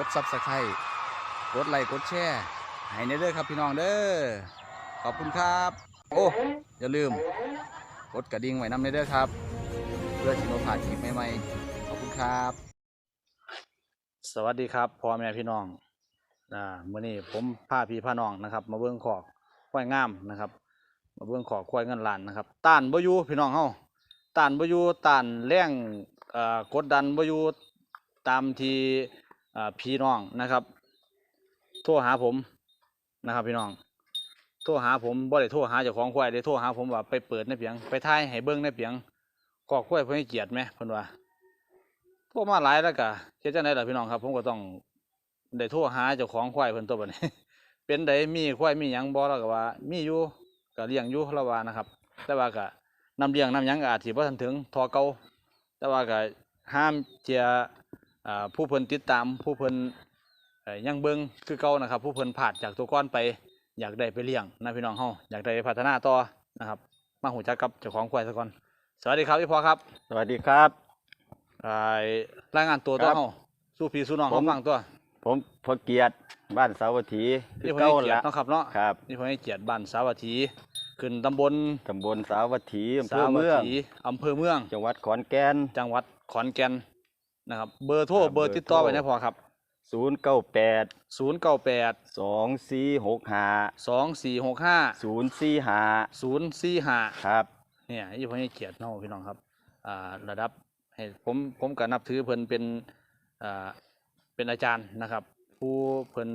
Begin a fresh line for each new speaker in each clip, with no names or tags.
กดซับสไครต์กดไลค์กดแชร์ให้ในเด้อครับพี่น้องเด้อขอบคุณครับ โอ้อย่าลืมกดกระดิ่งไว้นำในเด้อครับ เพื่อที่เราผ่านคลิปใหม่ๆขอบคุณครับ สวัสดีครับพ่อแม่พี่น้องอ่ามื้อนี้ผมพาพี่พาน้องนะครับ มาเบิ่งขอกควายงามนะครับ มาเบิ่งขอกควายเงินล้านนะครับต้านบ่อยูพี่น้องเฮาต้านบ่อยูต้านแรงอ่อกดดันบ่อยูตามที่ พี่น้องนะครับ โทรหาผมนะครับ พี่น้อง โทรหาผมบ่ได้โทรหาเจ้าของควายได้โทรหาผมว่าไปเปิดในเปียง ไปถ่ายให้เบิ่งในเปียงขอกควายเพิ่นให้เกียรติไหมเพิ่นว่าโทรมาหลายแล้วก็เฮ็ดจังไดล่ะพี่น้องครับ ผมก็ต้องได้โทรหาเจ้าของควายเพิ่นตัวบัดนี้ เป็นไดมีควายมีหยังบ่แล้วก็ว่า มีอยู่ก็เลี้ยงอยู่ละว่านะครับ แต่ว่าก็นำเลี้ยงนำหยังก็อาจสิบ่ทันถึงทอเก่าแต่ว่าก็ห้ามเจีย ผู้เพิ่นติดตามผู้เพิ่นเอ่อยังเบิ่งคือเก่านะครับ ผู้เพิ่นผ่านจากตัวก้อนไปอยากได้ไปเลี้ยงนะพี่น้องเฮาอยากได้ไปพัฒนาต่อนะครับมาหูจักกับเจ้าของควายซะก่อนสวัสดีครับพี่พอครับ
สวัสดีครับ
อ่ารายงานตัวตัว
ครับ
เฮาสู้พี่สู้น้อง
ผม
เขาฟังตัว
ผมพอเกียรติบ้านสาวัตถี
นี่
คือ
ผม
เก้า
ให้เกียร
ละ
ติเนาะครับเนาะ
ครับ
นี่ผมให้เกียรติบ้านสาวัตถีขึ้นตำบล
ตำบลสาวัตถีอำเภ
สา
อ
วัต
เมือง
ถีอำเภอเมือง
จังหวัดขอนแก่น
จังหวัดขอนแก่น นะครับเบอร์โทร
ครับ
เบอร์ติดต่อ
เบอร์
ไป
โทร
นะพอครับ
ศูนย์เก้าแปด
098
สองสี่หกห้า
2465
ศูนย์สี่ห้า
045
ครับ
เนี่ยนี่ผมให้เกียรติเนาะพี่น้องครับอ่าระดับให้ผมผมก็นับถือเพิ่นเป็นอ่าเป็นอาจารย์นะครับ ผู้เพิ่น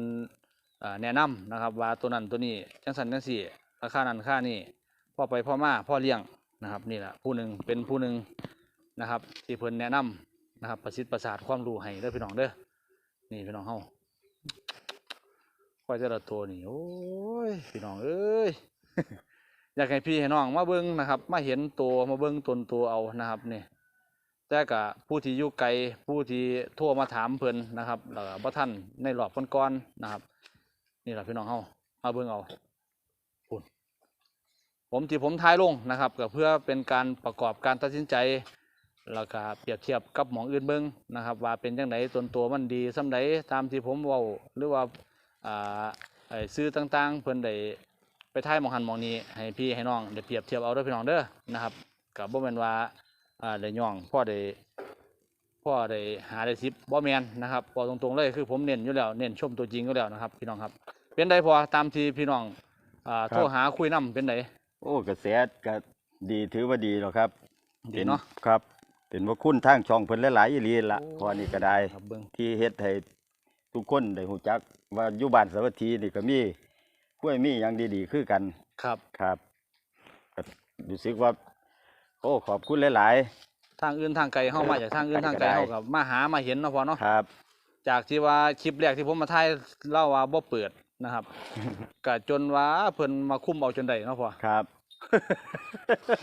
อ่าแนะนำนะครับว่าตัวนั้นตัวนี้จังสันจังสี่ราคานั้นค่านี่พ่อไปพ่อมาพ่อเลี้ยงนะครับนี่แหละผู้หนึ่งเป็นผู้หนึ่งนะครับที่เพิ่นแนะนำ นะครับ ประสิทธิ์ประสาทความรู้ให้เด้อพี่น้องเด้อนี่พี่น้องเฮาควายแต่ละตัวนี่โอ้ยพี่น้องเอ้ยอยากให้พี่ให้น้องมาเบิ้งนะครับ มาเห็นตัวมาเบิ้งตนตัวเอานะครับนี่แต่กะผู้ที่อยู่ไกลผู้ที่โทรมาถามเพิ่นนะครับแล้วก็บ่ท่านในรอบก่อนๆนะครับ นี่แหละพี่น้องเฮามาเบิ้งเอาผมที่ผมทายลงนะครับก็เพื่อเป็นการประกอบการตัดสินใจ แล้วก็เปรียบเทียบกับหมองอื่นเบิ้งนะครับ ว่าเป็นจังไดตนตัวมันดีส่ำใดตามที่ผมเว้าหรือว่าอ่าไอ้ซื้อต่างๆ เพิ่นได้ไปท่ายหมองหันหมองนี้ให้พี่ให้น้องเดี๋ยวเปรียบเทียบเอาเด้วยพี่น้องเด้อนะครับกับบ่แม่นว่าอ่าได้ย่องพ่อได้พ่อได้หาได้ทิปบ่แม่นนะครับบอกตรงๆเลยคือผมเน้นอยู่แล้วเน้นชมตัวจริงอยู่แล้วนะครับ พี่น้องครับ เป็นไดพอตามที่พี่น้องอ่าโทรหาคุยนํเป็นได
โอ้กระแสก็ดีถือว่าดีหรอกครับ
ดีเนาะ
ป็ครับ เป็นว่าคุณทางช่องเพิ่นหลายๆอีหลีละ
โอ้
พอนี่ก็ได้
ครับเบิ่ง
ที่เฮ็ดให้ทุกคนได้หูจัก ว่าอยู่บ้านสาวัตถีนี่ก็มีกล้วยมีอย่างดีๆ คือกัน
ครับ
ครับก็รู้สึกว่า โอ้ขอบคุณหลาย
ทางอื่นทางไกลเฮามาจากทางอื่นทางไกลเฮากับมาหามาเห็นเนาะพอเนาะ
ๆ ครับ
จากที่ว่าคลิปแรกที่ผมมาถ่ายเล่าว่าบ่เปิดนะครับ ก็จนว่าเพิ่นมาคุมเอาจนได้เนาะพอ
ครับ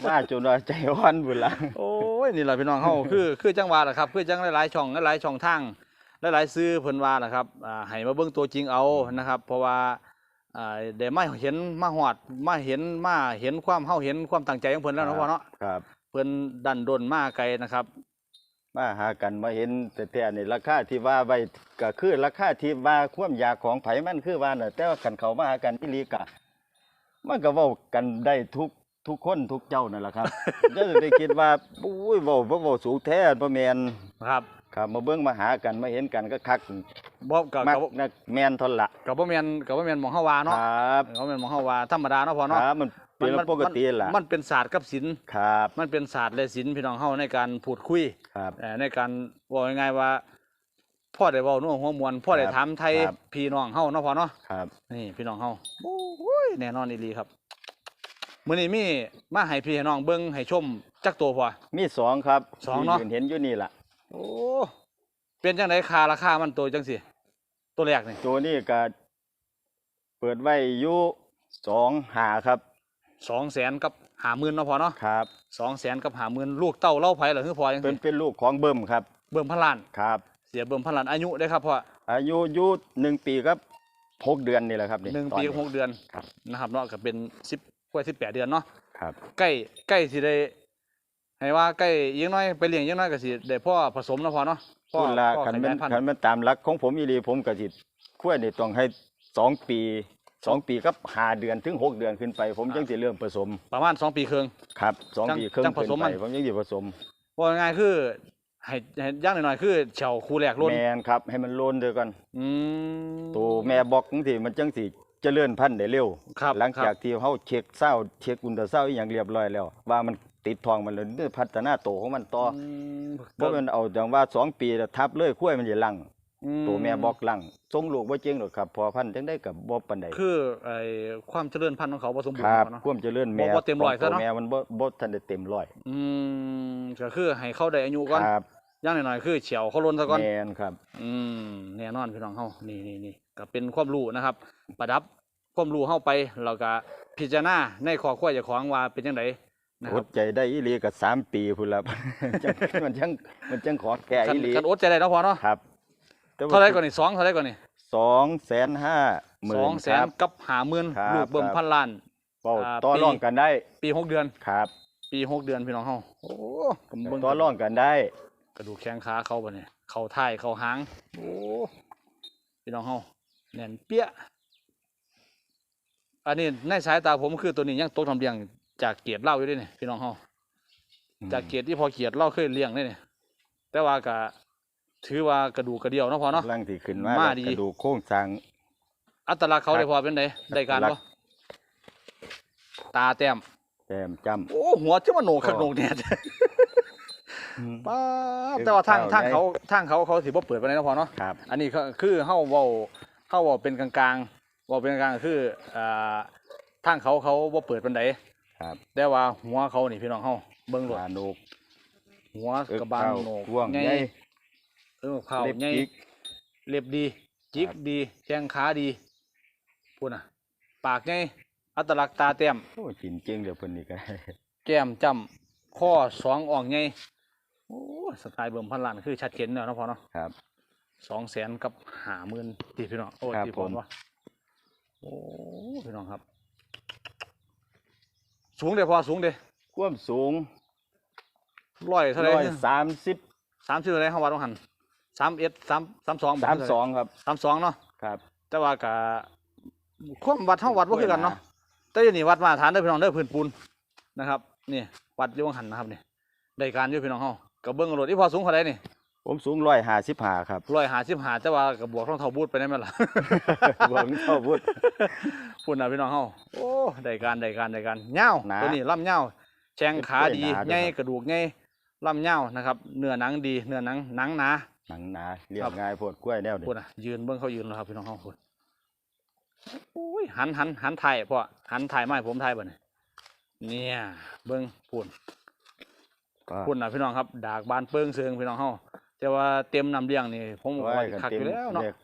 มาจนว่าใจอ่อนบุญละ
โอ้ยนี่แหละพี่น้องเฮาคือคือจังหวะแหละครับคือจังหลายๆช่องหลายๆช่องทางหลายๆซื้อเพิ่นว่าแหละครับอ่าให้มาเบิ่งตัวจริงเอานะครับ เพราะว่าอ่าได้มาเห็นมาฮอดมาเห็นมาเห็นความเฮาเห็นความตั้งใจของเพิ่นแล้วเนาะพ่อเนาะ
ครับ
เพิ่นดันดนมาไกลนะครับ
มาหากันมาเห็นแต่แต่นี่ราคาที่ว่าไว้ก็คือราคาที่ว่าความอยากของไผมันคือว่าน่ะแต่ว่ากันเขามาหากันอีหลีกะ มันก็เว้ากันได้ทุกทุกคนทุกเจ้านั่นแหละครับ ก็ได้คิดว่าอุ้ยเว้าบ่เว้าสูงแท้บ่แม่น
ครับ
ครับมาเบิ่งมาหากันมาเห็นกันก็คัก
บ่ก็
มัก
ก็
นักแม่นทนละ
ก็บ่แม่นก็บ่แม่นหมองเฮาว่า
ค
เนาะ
รับ
ก็บ่แม่นหมองเฮาว่าธรรมดาเนาะพ่อ
ค
เนาะ
รับมันเป็นเรื่องปกติล่ะ
มันเป็นศาสตร์กับศิลป์
ครับ
มันเป็นศาสตร์และศิลป์พี่น้องเฮาในการพูดคุย
ครับ
เอ่อในการบอกง่ายๆว่า พ่อได้เว้าน่วหัวมวลพ่อได้
ครับ
ถามไทย
ครับ
พี่น้องเฮาเนาะพ่อเนาะ
ครับ
นี่พี่น้องเฮาโอ้ยแน่นอนอีหลีครับมื้อนี้มีมาให้พี่ให้น้องเบิ่งให้ชมจักตัวพ่อ
มีสองครับ
สองเนาะ
ที่ยืเห็นอยู่นี่ล่ะ
โอ้เป็นจังไดค่าราคามันตัวจังสิตัวแรกนี่
ตัวนี้ก็เปิดไว้อยู่สองหาครับ
200,000กับ50,000เนาะพ่อเนาะ
ครับ
200,000กับ50,000ลูกเต้าเล่าไผเหรอคือพ่อจัง
เป็น
สิ
เป็นลูกของเบิ่มครับ
เบิ่มพันล้าน
ครับ
เสียเบิ่มพันล้านอายุได้ครับพ่อ
อายุอยู่หนึ่งปีครับหกเดือนนี่แหละครับ
หนึ่ง
ตอ
ปีกับหกเดือน
ครับ
นะครับเนาะก็เป็น10กว่า18เดือนเนาะ
ครับ
ใกล้ใกล้สิได้ให้ว่าใกล้ยิ่งน้อยไปเลี้ยงยิ่งน้อยก็สิได้พ่อผสมนะพอเนาะพ่อ
พูดละ
พ่อ
คัน
ข
แม่
ยานยพัน
คัน
ธุ์
แม่นตามหลักของผมอีหลีผมก็สิควรนี่ต้องให้สองปีสองปีกับห้าเดือนถึงหกเดือนขึ้นไป ผมจังสิเริ่มผสม
ประมาณสองปีครึ่ง
ครับสอง
จัง
ปีครึ่ง
จังผ
ขึ้น
สม
ไป
มัน
ผมยังสิผสม
ว่าง่ายๆคือ ให้ให้ย่างหน่อยๆคือเฉาคูแรกล้น
แมนครับให้มันโลนเด้อก่อน
อืม
ตัวแม่บอกจังซี่มันจังสิเจริญพันธุ์ได้เร็ว
ครับ
หลัง
ครับ
จากที่เฮาเช็คเศร้าเช็คอุลตราเศร้าอีหยังเรียบร้อยแล้ว ว่ามันติดทองมันเลยเด้อพัฒนาโตวของมันต่ออ
ม
บ่แม่นเอาจังว่าสองปีแล้วทับเลยคุ้ยมันสิลัง
อื
ตัวแม่บอกลังทรงลูกบ่เจริงหรอกครับ พอพันธุ์จังได้กับบ่ปานใด
คือไอ้ความเจริญพันธุ์ของเขาผสมบูร
ค
ณ์
รับ
เนาะ
ความเจริญแม่
บ่บ่เต็มร้อย
ขงตัว
ซะเนาะ
แม่มันบ่บ่ทันได้เต็มร้อย
อืมก็คือให้เข้าได้อายุก่อน
ครับ
ย่างหน่อยๆคือเฉียวเขาล้นซะก่อน
แม่นครับ
อืมแน่นอนพี่น้องเฮานี่นี่นี่ก็เป็นความรู้นะครับ ประดับความรู้เฮาไปเราก็พิจารณาในข้อควายเจ้าของว่าเป็นจังไดนะค
อ
รับ
ดใจได้อีหลีก็สามปีพุ่นละจังมันจังมันจังขอแก่
คัน
อีหลี
คันอดใจได้เนาะพอเนาะ
ครับ แต่ว่
เท่าไหรก่อนนี่สองเท่าไหรก่อนนี่
สองแสนห้าหมื่
สอนงแส
คนรับ
กับหาหมื่น
ครับ
ลูกเบิ่ม
ครับ
พันล้าน
เว้า
อ่า
ต่อ
ปี
รองกันได้
ปีหกเดือน
ครับ
ปีหกเดือนพี่น้องเฮาโอ้ผมเบิ่ง
ต่อรองกันได้
กระดูกแข้งขาเขาบ่เนี่ยเข่าท้ายเข่าหางโอ้พี่น้องเฮาแน่นเปี้ยอันนี้ในสายตาผมคือตัวนี้ยังตกทำเลี้ยงจากเกียรติเล่าอยู่เด้วยนี่พี่น้องเฮา จากเกียรติที่พอเกียรติเล่าเคยเลี้ยงนี่นี่แต่ว่าก็ ถือว่ากระดูกกระเดี่ยวเนาะพอเนาะ
ร่างที่ขึ้นมา
มา
แล้ว
ดี
กระดูกโครงสร้าง
อัตลักษณ์เขาได้พอเป็นไดได้การ
อัตลั
บ่
กษณ์
ตาแต้ม
แต้มจำ
โอ้หัวจะมาโหนกขันโหนกแดดป้าดแต่ว่าทางทางเขาทางเขาเขาถือว่าเปิดไปไหนใดเนาะพอเนาะ
ครับ
อันนี้ก็คือเฮาเว้าเฮาเว้าเป็นกลางๆเว้าเป็นกลางๆก็คืออ่าทางเขาเขาบ่เปิดปานใด
ครับ
แต่ว่าหัวเขานี่พี่น้องเฮาเบิ่งโลด
ปลานุก
หัว
เอิก
กระบาล
เท้า
โหนก
ท่วง
ใหญ่
ใหญ่
เออข้าว
เล็บ
ใหญ่
จิก
เล็บดีจิก
ครับ
ดีแข้งขาดีพูดน่ะปากใหญ่อัตลักษณ์ตาแต้ม
โอ้กินเก่งเดี๋ยวเพิ่นนี่ก็
แก้มจ้ำข้อสองอ่องใหญ่โอ้สไตล์เบิ่มพันล้านคือชัดเจนแล้วเนาะพอเนาะ
ครับ
สองแสนกับห้าหมื่นตีพี่น้องโอ้ย
ครับ
ตีพ
ผม
วะโอ้พี่น้องครับ สูงเด้อพอสูงเด้อ
ความสูง
ร้อยเท่าไหร
ร้อยสามสิบ
สามสิบเท่าไหรเขาวัดต้องหัน สามเอ็ดสามสามสอง
สามสองครับ
สามสองเนาะ
ครับ
แต่ว่ากะความวัดเท่าวัดว่าคือกันเนาะแต่อยันี่วัดมาตรฐานเด้อพี่น้องเด้อพื้นปูนนะครับนี่วัดอยู่วังหันนะครับนี่ได้การอยู่พี่น้องเฮากับเบิ้งกระโดดที่พอสูงเท่าไหรนี่
ผมสูงร้อยห้าสิบห้าครับ
ร้อยหาสิบหาแต่ว่ากับบวกรองเท้าบูทไปได้ไหมล่ะ
หวังเท่าพุทธ
พุ่นนะพี่น้องเฮาโอ้ได้การได้การได้การเง่าว
หนา
ตัวนี้ล่ำเง่าวแข้งขาดี
เป็นกล้วยหนาด้วย
ใหญ่
ครับ
กระดูกใหญ่ล่ำเง่าวนะครับ เนื้อหนังดี เนื้อหนังหนังหนา
หนังหนาเรีย
ครับบ
ง่ายโพดกล้วยแนวนี้
พุ่นนะยืนเบิ่งเขายืนแล้วครับพี่น้องเฮาพุ่นโอ้ยหันหันหันถ่ายพ่อหันถ่ายไมาให้ผมถ่ายบ่เนี่ยเนี่ยเบิ่งพุ่น
ก็
พุ่นนะพี่น้องครับดากบานเปิ้งเซิงพี่น้องเฮาแต่ว่าเต็มน้ำเลี้ยงนี่ผม
ไว้
ว่า
กัน
คัก
เต็
อ
ม
ยู่แล้วเนาะ
เรียก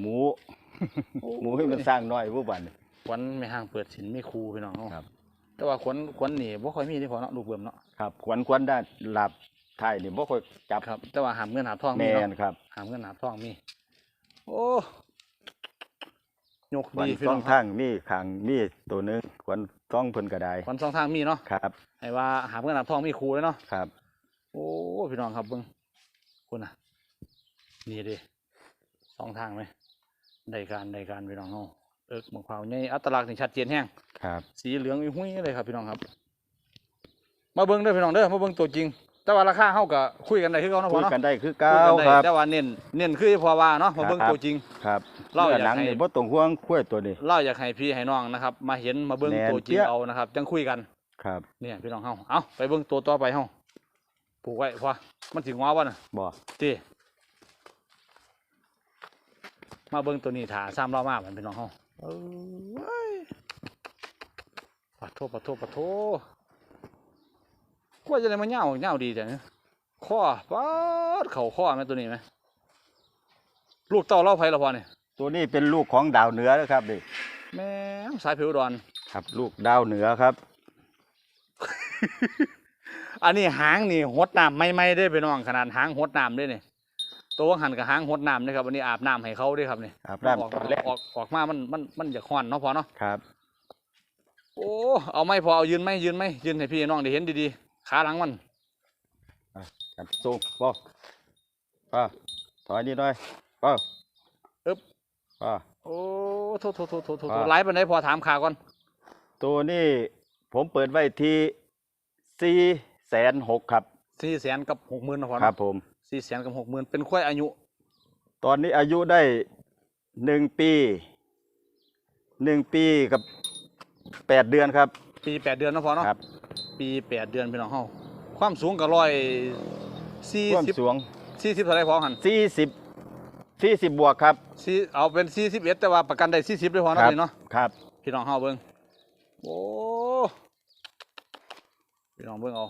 หมู หมูให้มันสร้างน้อยผู้บัดน
ขวัญไม่ห่างเปิดสินไม่ครูพี่น้องเฮา
ครับ
แต่ว่าขวัญขวัญนี่บ่ค่อยมีที่พอเนาะลูกเบิ่มเนาะ
ครับควนควนได้หลับ ไทยนี่บ่ค่อยจับ
ครับ แต่ว่าหามเงินหาทอง
แม
มี
น
เนาะ
ครับ
หามเงินหาทองมี โอ้ยก
ควน
ดีพี่
สอ
น้องงครับ
ทางมีขางมีตัวหนึงควนต้องเพิ่นก็ได้
ขวัญสองทางมีเนาะ
ครับ
ให้ว่าหามเงินหาทองมีครูเลยเนาะ
ครับ
โอ้พี่น้องครับเบิ่งคุณน่ะนี่ดิสองทางไหมได้การได้การพี่น้องเฮาเอิกหมกเผาใหญ่อัตลักษณ์นี่ชัดเจนแฮง
ครับ
สีเหลืองอุ้ยหุ้ยเลยครับพี่น้องครับ มาเบิ่งเด้อพี่น้องเด้อมาเบิ่งตัวจริง แต่ว่าราคาเฮาก็คุยกันได้คือเก่าเนาะ
คุ
พ่อยเนาะ
กันได้คือ
คุ
เก้าย
กันได้
ครับ
แต่ว่าเน้นเน้นคือพอว่าเนาะมาเบิ่ง
ครับ
ตัวจริง
ครับ
เราอยาก
หนัง
ให้
นี่บ่ต้องห่วงคุ้ยตัวนี้
เราอยากให้พี่ให้น้องนะครับ มาเห็นมาเบิ่ง
แม่น
ตัวจริง
เปี้ย
เอานะครับจังคุยกัน
ครับ
เนี่ยพี่น้องเฮาเอาไปเบิ่งตัวต่อไปเฮาปลูกไว้พอมันสิงอบ่น่ะ
บ่
ติมาเบิ่งตัวนี้ถาซ้ำเรามาเหมือนพี่น้องเฮาเอ้ยปะโทปะโทปะโท กล้วยจะได้มาเหย้าเหย้าดีจังเนี่ยข้อปัดเข่าข้อไหมตัวนี้ไหมลูกเต่าเล่าไผละพอเนี่ย
ตัวนี้เป็นลูกของดาวเหนือนะครับนี่
แม่งสายผิวดอน
ครับ ลูกดาวเหนือครับ
อันนี้หางนี่หดน้ำไม่ไม่ได้ไปน้องขนาดหางหดน้ำได้เนี่ยตัวหันกับหางหดน้ำเด้ครับอันนี้อาบน้ำให้เขาด้วยครับนี่
อาบ
ออก
น้ำตอนแรก
ออกออกมามันมันมันจะควันเนาะพอเนาะ
ครับ
โอ้เอาไม่พอเอายืนไหมยืนไหมยืนให้พี่น้องได้เห็นดีๆ ขาหลังมัน
ครับสูงบ่ป้าถอยนิดหน่อยป้า
อึ๊บ
ป้า
โอ้โทษโทษโทษโทษโทษ
อ่า
ไลฟ์ปันได้พอถามข่าวก่อน
ตัวนี้ผมเปิดไว้ที่สี่แสนหกครับ
สี่แสนกับหกหมื่นนะพอ
ครับ
เนาะ
ผม
สี่แสนกับหกหมื่นเป็นควายอายุ
ตอนนี้อายุได้หนึ่งปีหนึ่งปีกับแปดเดือนครับ
ปีแปดเดือนนะพอเนาะ
ครับ
ปีแปดเดือนพี่น้องเฮาความสูงก็ร้อยสี่
ความ
สิบ
สูง
สี่สิบเท่าไรพอหัน
สี่สิบสี่สิบบวกครับ
สี่เอาเป็นสี่สิบเอ็ดแต่ว่าประกันได้สี่สิบเลยพอ
ค
เนาะ
รั
นี่เนาะ
ครับ
พี่น้องเฮาเบิ่งโอ้พี่น้องเบิ่งเอา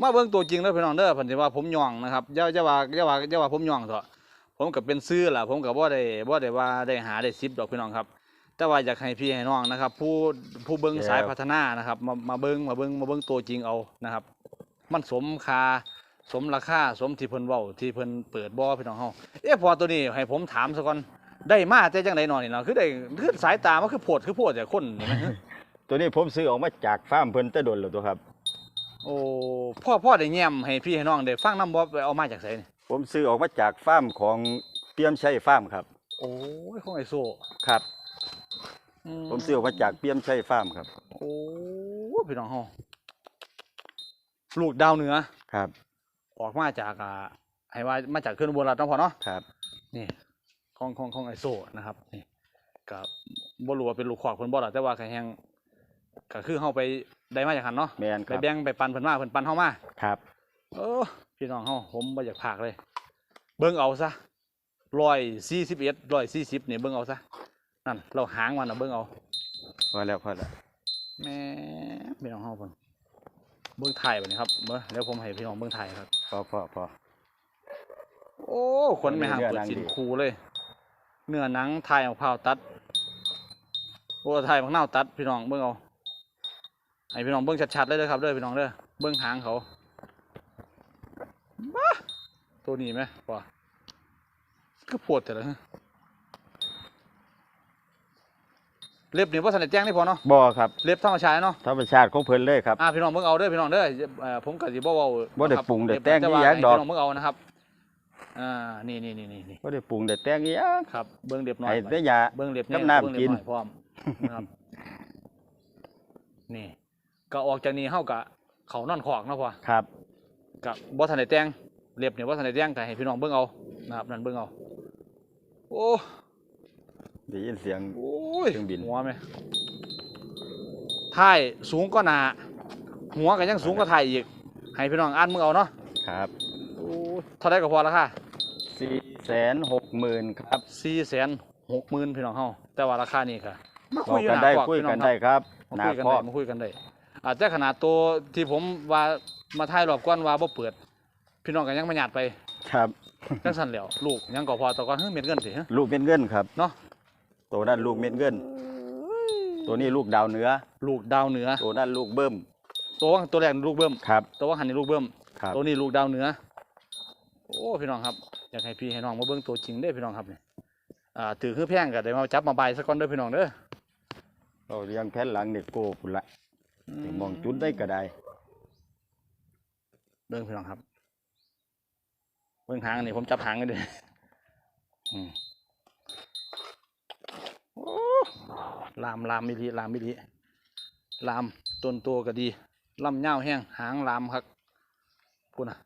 มาเบิ่งตัวจริงเด้อพี่น้องเด้อเพิ่นสิว่าผมย่องนะครับอย่าอย่าว่าอย่าว่าอย่าว่าผมย่องเถอะผมก็เป็นซื้อล่ะผมก็บ่ได้บ่ได้ว่าได้หาได้10ดอกพี่น้องครับ แต่ว่าอยากให้พี่ให้น้องนะครับ ผู้ผู้เบิ่งสายพัฒนานะครับ มามาเบิ่งมาเบิ่งมาเบิ่งตัวจริงเอานะครับ มันสมค่าสมราคาสมที่เพิ่นเว้าที่เพิ่นเปิดบ่พี่น้องเฮาเอ๊ะพอตัวนี้ให้ผมถามซะก่อนได้มาแต่จังได๋นอนี่เนาะคือได้คือสายตามันคือโพดคือโพดแต่คนนี่นะ
ตัวนี้ผมซื้อออกมาจากฟาร์มเพิ่นแตะดนแล้วตัวครับ
โอ้พ่อพ่อได้แย้มให้พี่ให้น้องได้ฟังนำบ่ไปเอามาจากไสนี่
ผมซื้อออกมาจากฟาร์มของเปียมชัยฟาร์มครับ
โอ้ยของไอโซ
ครับ
อื
ผมซื้อออกมาจากเปียมชัยฟาร์มครับ
โอ้ยพี่น้องเฮาลูกดาวเหนือ
ครับ
ออกมาจากอ่าให้ว่ามาจากเครื่องอุบลรัฐเนาะพ่อเนาะ
ครับ
นี่ของของของไอโซนะครับนี่ก็บ่รู้ว่าเป็นลูกขอกเพิ่นบ่ล่ะแต่ว่าก็แฮงก็คือเฮาไปได้มาจากหันเนาะ
แมนค
ไป
รับ
แบ่งไปปันเพิ่นมาเพิ่นปันเฮามา
ครับ
เออพี่น้องเฮาผมบ่อยากพากเลย เบิ่งเอาซะร้อยสี่สิบเอ็ดร้อยสี่สิบนี่เบิ่งเอาซะ นั่นเราหางมันน่ะเบิ่งเอา
พอแล้วพอแล้ว
แหม่พี่น้องเฮาเพิ่นเบิ่งถ่ายบัดนี้ครับเบิ่งเดี๋ยวผมให้พี่น้องเบิ่งถ่ายครับ
พอพอพอ
โอ้ขนไม่ห่าง
เนื้อ
เปิด
หนัง
สิน
ดี
คูเลย เนื้อหนังถ่ายเอาเผาวตัดโอ้ถ่ายของเน่าวตัดพี่น้องเบิ่งเอาให้พี่น้องเบิ่งชัดๆเลยเด้อครับเด้อพี่น้องเด้อเบิ่งหางเขาบ้าตัวนี้ไหมว่าก็ปวดแต่ละฮะ เล็บนี่ว่าสันได้แจ้งนี่พอเนาะ
บ่ครับ
เล็บธรรมชาติเนาะ
ธรรมชาติของเพิ่นเลยครับ
อ่าพี่น้องเบิ่งเอาเด้อพี่น้องเด้อเอ่อผมก็สิบ่เว้า
บ่ได้
นะครับ
ปรุงได้
เล็บ
แต่ง
ว่า
อีหยัง
ให้
ดอก
พี่น้องเบิ่งเอานะครับอ่านี่นี่นี่นี่นี่
บ่ได้ปรุงได้แต่งอีหยัง
ครับเบิ้งเรียบน้อย
ให้
ไป
ได้ยา
เบิ้งเรียบ
กับ
แน้ำเบิ้งเรียบ
กิน
อยพร้อมนะครับนี่ ก็ออกจากนี้เฮากะเขานอนขอกเนาะพ่อ
ครับ
กับบ่ทันได้แต่งเรียบเนี่ยบ่ทันได้แต่งก็ให้พี่น้องเบิ่งเอานะครับนั่นเบิ่งเอาโอ้
ได้ยินเสียง
โอ้ย
เครื่องบิน
หัวไหมท้ายสูงก็หนา หัวก็ยังสูงก็ท้ายอีก ให้พี่น้องอ่านมึงเอาเนาะ
ครับ
โอ้ยเท่าไดก็พอแล้วค่ะ
460,000ครับ
สี่แสนหกหมื่นพี่น้องเฮาแต่ว่าราคานี่ค่ะมา
บอก
อยู่
กัน
หา
ได้
ขอก
คุย
พี่น้
กั
อนงครับ
ได้ครับ
มา
หน้า
คุยกัน
คร
ได้
อบ
มาคุยกันได้อาจจะขนาดตัวที่ผมว่ามาถ่ายรอบก่อนว่าบ่เปิด พี่น้องก็ยังมาหยาดไป
ครับ
จังสั่นแหล้วลูกยังก็พอแตะก่อนเฮ้ยเม็ดเงินสิฮะ
ลูกเม็ดเงินครับ
เนาะ
ตัวนั้นลูกเม็ดเงิน ตัวนี้ลูกดาวเหนือ
ลูกดาวเหนือ
ตัวนั้นลูกเบิ้ม
ตัวว่าตัวแรกนี่ลูกเบิ้ม
ครับ
ตัวว่าหันนี่ลูกเบิ้ม
ครับ
ตัวนี้ลูกดาวเหนือ โอ้พี่น้องครับอยากให้พี่ให้น้องมาเบิ่งตัวจริงเด้อพี่น้องครับนี่อ่าถือคือแพงก็ได้มาจับมาใบายสักก่อนเด้อพี่น้องเด้อ
เราเลี้ยงแผ่นหลังนี่โก้พุ่นละสิมองจุดได้ก็ได้
เบิ่งพี่น้องครับเบิ่งหางอันนี่ผมจับหางกันเด้ออืมโอ้ ลามลามมิลีลามมิลีลามต้นตัวก็ดีลำเง่าวแห้งหางลามครับพูดนะ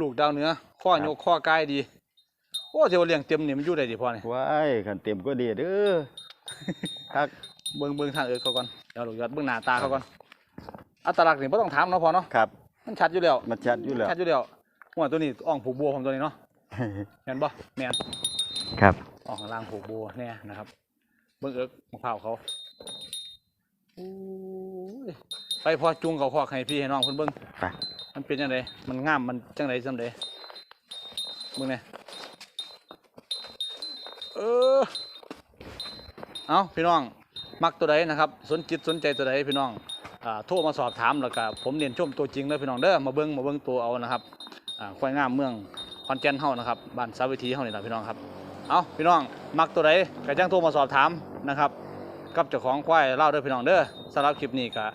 ลูกดาวเหนือข้อยกข้อกายดี โอ้เจ้าเลี้ยงเต็มนี่มันอยู่ได้ดีพอนี่
ว้ายขันเต็มก็ดีเด้อครับ
เบิ่งเบิ่งทางเอิร์เขาก่อนเดี๋ยวลูกยอดเบิ่งหน้าตาเขาก่อนอัตลักษณ์นี่บ่ต้องถามเนาะพอเนาะ
ครับ
มันชัดอยู่แล้ว
มันชัดอยู่แล้ว
ชัดอยู่แล้วหัวตัวนี้อ่องผูกบัวผมตัวนี้เนาะแม่นบ่แม่น
ครับ
อ่องข้างล่างผูกบัวแน่นะครับ เบิ่งเอิกมะพร้าวเขาโอ้ยไปพอจุงเขาพอกให้พี่ให้น้องเพิ่นเบิ่ง
ไป
มันเป็นจังไดมันงามมันจังไดจังไดเบิ่งแหน่เออเอาพี่น้อง มักตัวใดนะครับ สนจิตสนใจตัวใดพี่น้องอ่าโทรมาสอบถามแล้วก็ผมเรียนชมตัวจริงเลยพี่น้องเด้อมาเบิ้งมาเบิ้งตัวเอานะครับอ่าควายงามเมืองคอนแก่นเฮานะครับบ้านสาวิธีเฮานี่แหละพี่น้องครับ เอาพี่น้องมักตัวใดก็จังโทรมาสอบถามนะครับ กับเจ้าของควายเล่าด้อพี่น้องเด้อสำหรับคลิปนี้ก็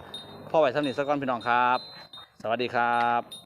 พ่อไว้สำนิทสักก่อนพี่น้องครับ สวัสดีครับ